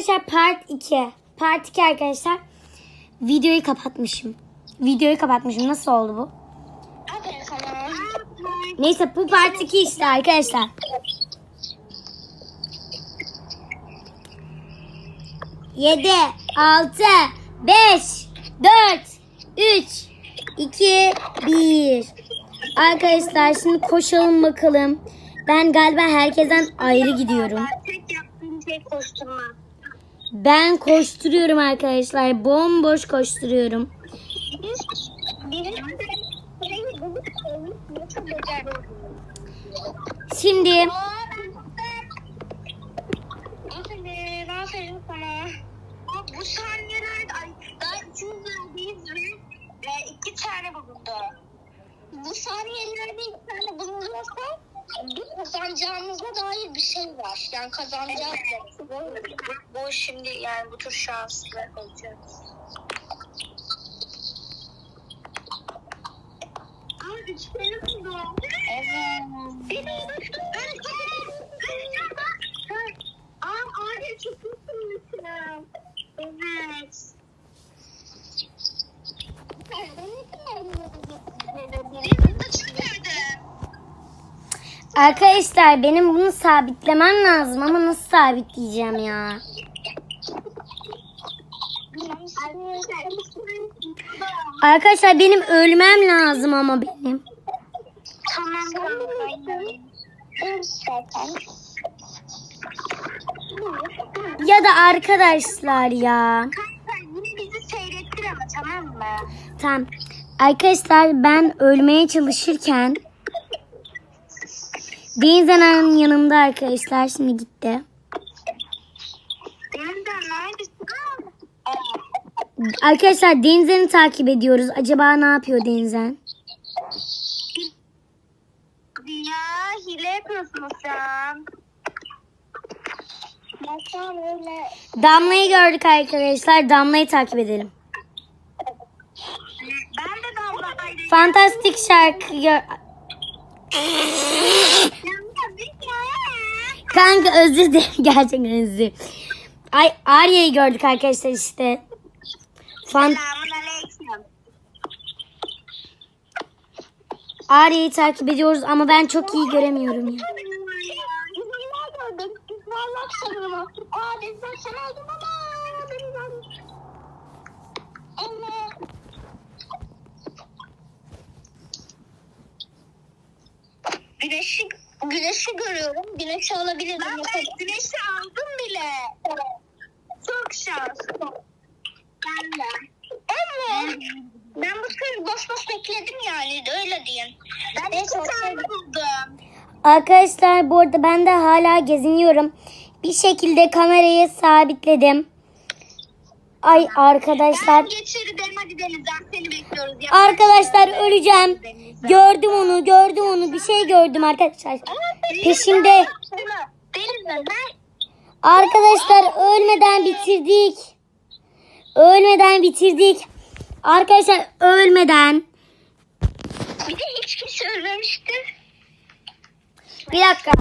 Arkadaşlar part 2. Part 2 arkadaşlar. Videoyu kapatmışım. Videoyu kapatmışım. Nasıl oldu bu? Neyse bu part 2 işte arkadaşlar. Yedi, altı, beş, dört, üç, iki, bir. Arkadaşlar şimdi koşalım bakalım. Ben galiba herkesten ayrı gidiyorum. Tek yaptığım şey koşturma. Ben koşturuyorum arkadaşlar. Bomboş koşturuyorum. Şimdi Bu saniyelerde ay, daha üçüncü ve e, iki tane bulundu. Bu saniyelerde iki tane bulunursa bir kazanacağımıza dair bir şey var. Yani kazanacağız. Bu şimdi yani bu tür şanslı olacağız. Aa, üç kere buldu. Evet. Bir de ben Aa, Arya çok mutluyum. Evet. Arkadaşlar benim bunu sabitlemem lazım ama nasıl sabitleyeceğim ya? Arkadaşlar benim ölmem lazım ama benim. Ya da arkadaşlar ya. Tamam. Arkadaşlar ben ölmeye çalışırken Deniz Ana'nın yanımda arkadaşlar şimdi gitti. Neredesin? Arkadaşlar Deniz'ini takip ediyoruz. Acaba ne yapıyor Deniz'en? Ya hile yapıyorsunuz sen. Damla'yı gördük arkadaşlar. Damla'yı takip edelim. Ben de damladaydım. Fantastik şarkı gör... Kanka özür dilerim. Gerçekten özür dilerim. Ay Arya'yı gördük arkadaşlar işte. Fan. Arya'yı takip ediyoruz ama ben çok iyi göremiyorum ya. Güzeller sanırım. Aa sen aldın ama. Güneşi, güneşi görüyorum. Güneşi alabilirim. Ben de güneşi aldım bile. Çok şanslı. Ben de. Evet. Ben bu kız boş boş bekledim yani. Öyle diyeyim. Ben iki tane buldum. Arkadaşlar bu arada ben de hala geziniyorum. Bir şekilde kamerayı sabitledim. Ay arkadaşlar. Ben geçirdim hadi Deniz'den seni bekliyoruz. Ya. Arkadaşlar öleceğim. Gördüm onu gördüm onu. Bir şey gördüm arkadaşlar. Peşimde. Arkadaşlar ölmeden bitirdik. Ölmeden bitirdik. Arkadaşlar ölmeden. bir de hiç kimse ölmemişti. Bir dakika.